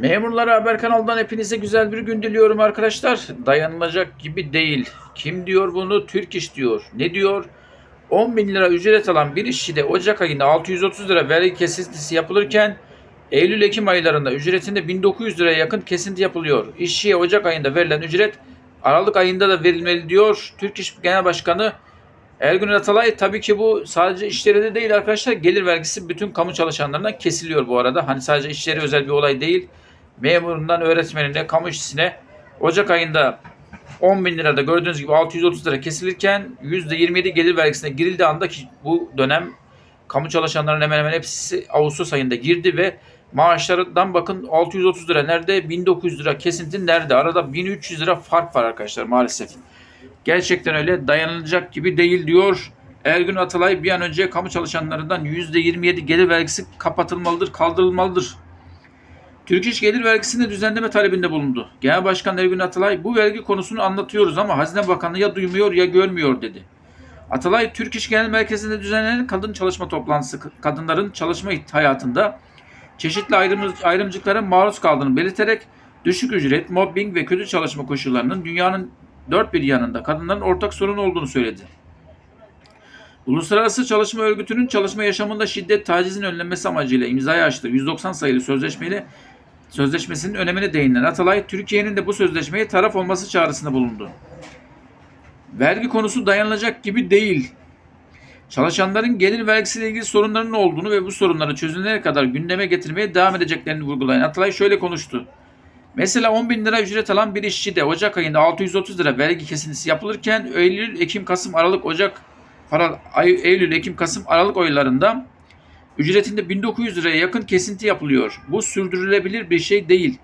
Memurlara Haber kanalından hepinize güzel bir gün diliyorum arkadaşlar. Dayanılacak gibi değil. Kim diyor bunu? Türk İş diyor. Ne diyor? 10 bin lira ücret alan bir işçi de Ocak ayında 630 lira vergi kesintisi yapılırken Eylül-Ekim aylarında ücretinde 1900 liraya yakın kesinti yapılıyor. İşçiye Ocak ayında verilen ücret Aralık ayında da verilmeli diyor. Türk İş Genel Başkanı Ergün Atalay tabii ki bu sadece işleri de değil arkadaşlar. Gelir vergisi bütün kamu çalışanlarından kesiliyor bu arada. Hani sadece işleri özel bir olay değil. Memurundan öğretmenine, kamu işçisine Ocak ayında 10 bin lirada gördüğünüz gibi 630 lira kesilirken %27 gelir vergisine girildiği anda ki bu dönem kamu çalışanlarının hemen hemen hepsi Ağustos ayında girdi ve maaşlarından bakın 630 lira nerede 1900 lira kesinti nerede arada 1300 lira fark var arkadaşlar maalesef. Gerçekten öyle dayanılacak gibi değil diyor. Ergün Atalay bir an önce kamu çalışanlarından %27 gelir vergisi kapatılmalıdır, kaldırılmalıdır. Türk İş Gelir Vergisi'nde düzenleme talebinde bulundu. Genel Başkan Ergün Atalay bu vergi konusunu anlatıyoruz ama Hazine Bakanı ya duymuyor ya görmüyor dedi. Atalay Türk İş Genel Merkezi'nde düzenlenen kadın çalışma toplantısı kadınların çalışma hayatında çeşitli ayrım, ayrımcılıklara maruz kaldığını belirterek düşük ücret, mobbing ve kötü çalışma koşullarının dünyanın dört bir yanında kadınların ortak sorun olduğunu söyledi. Uluslararası Çalışma Örgütü'nün çalışma yaşamında şiddet tacizin önlenmesi amacıyla imzaya açtığı 190 sayılı sözleşmeyle sözleşmesinin önemine değinen Atalay, Türkiye'nin de bu sözleşmeye taraf olması çağrısında bulundu. Vergi konusu dayanılacak gibi değil. Çalışanların gelir vergisiyle ilgili sorunlarının olduğunu ve bu sorunları çözülene kadar gündeme getirmeye devam edeceklerini vurgulayan Atalay şöyle konuştu. Mesela 10 bin lira ücret alan bir işçi de Ocak ayında 630 lira vergi kesintisi yapılırken Eylül, Ekim, Kasım, Aralık, Ocak, Eylül, Ekim, Kasım, Aralık aylarında ücretinde 1900 liraya yakın kesinti yapılıyor. Bu sürdürülebilir bir şey değil.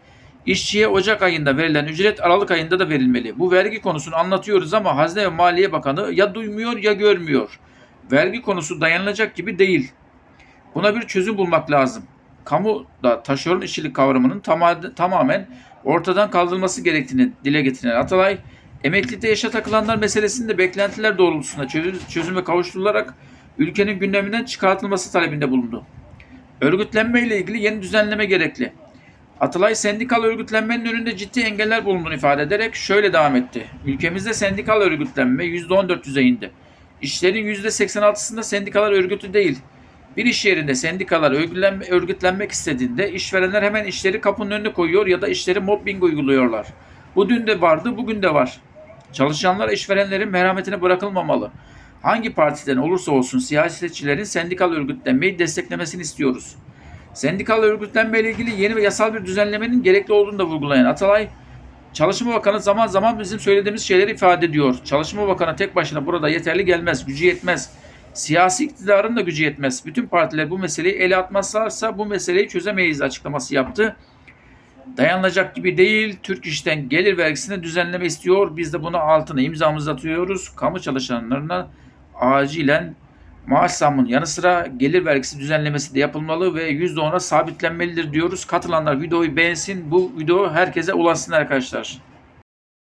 İşçiye Ocak ayında verilen ücret Aralık ayında da verilmeli. Bu vergi konusunu anlatıyoruz ama Hazine ve Maliye Bakanı ya duymuyor ya görmüyor. Vergi konusu dayanılacak gibi değil. Buna bir çözüm bulmak lazım. Kamuda taşeron işçilik kavramının tama- tamamen ortadan kaldırılması gerektiğini dile getiren Atalay, emeklilikte yaşa takılanlar meselesinde beklentiler doğrultusunda çözü- çözüme kavuşturularak ülkenin gündeminden çıkartılması talebinde bulundu. Örgütlenme ile ilgili yeni düzenleme gerekli. Atalay sendikal örgütlenmenin önünde ciddi engeller bulunduğunu ifade ederek şöyle devam etti. Ülkemizde sendikal örgütlenme %14 düzeyinde. İşlerin %86'sında sendikalar örgütü değil. Bir iş yerinde sendikalar örgütlenme, örgütlenmek istediğinde işverenler hemen işleri kapının önüne koyuyor ya da işleri mobbing uyguluyorlar. Bu dün de vardı, bugün de var. Çalışanlar işverenlerin merhametine bırakılmamalı. Hangi partiden olursa olsun siyasetçilerin sendikal örgütlenmeyi desteklemesini istiyoruz. Sendikal örgütlenme ile ilgili yeni ve yasal bir düzenlemenin gerekli olduğunu da vurgulayan Atalay, Çalışma Bakanı zaman zaman bizim söylediğimiz şeyleri ifade ediyor. Çalışma Bakanı tek başına burada yeterli gelmez, gücü yetmez. Siyasi iktidarın da gücü yetmez. Bütün partiler bu meseleyi ele atmazlarsa bu meseleyi çözemeyiz açıklaması yaptı. Dayanılacak gibi değil. Türk İş'ten gelir vergisine düzenleme istiyor. Biz de buna altına imzamızı atıyoruz. Kamu çalışanlarına acilen maaş zammının yanı sıra gelir vergisi düzenlemesi de yapılmalı ve %10'a sabitlenmelidir diyoruz. Katılanlar videoyu beğensin. Bu video herkese ulaşsın arkadaşlar.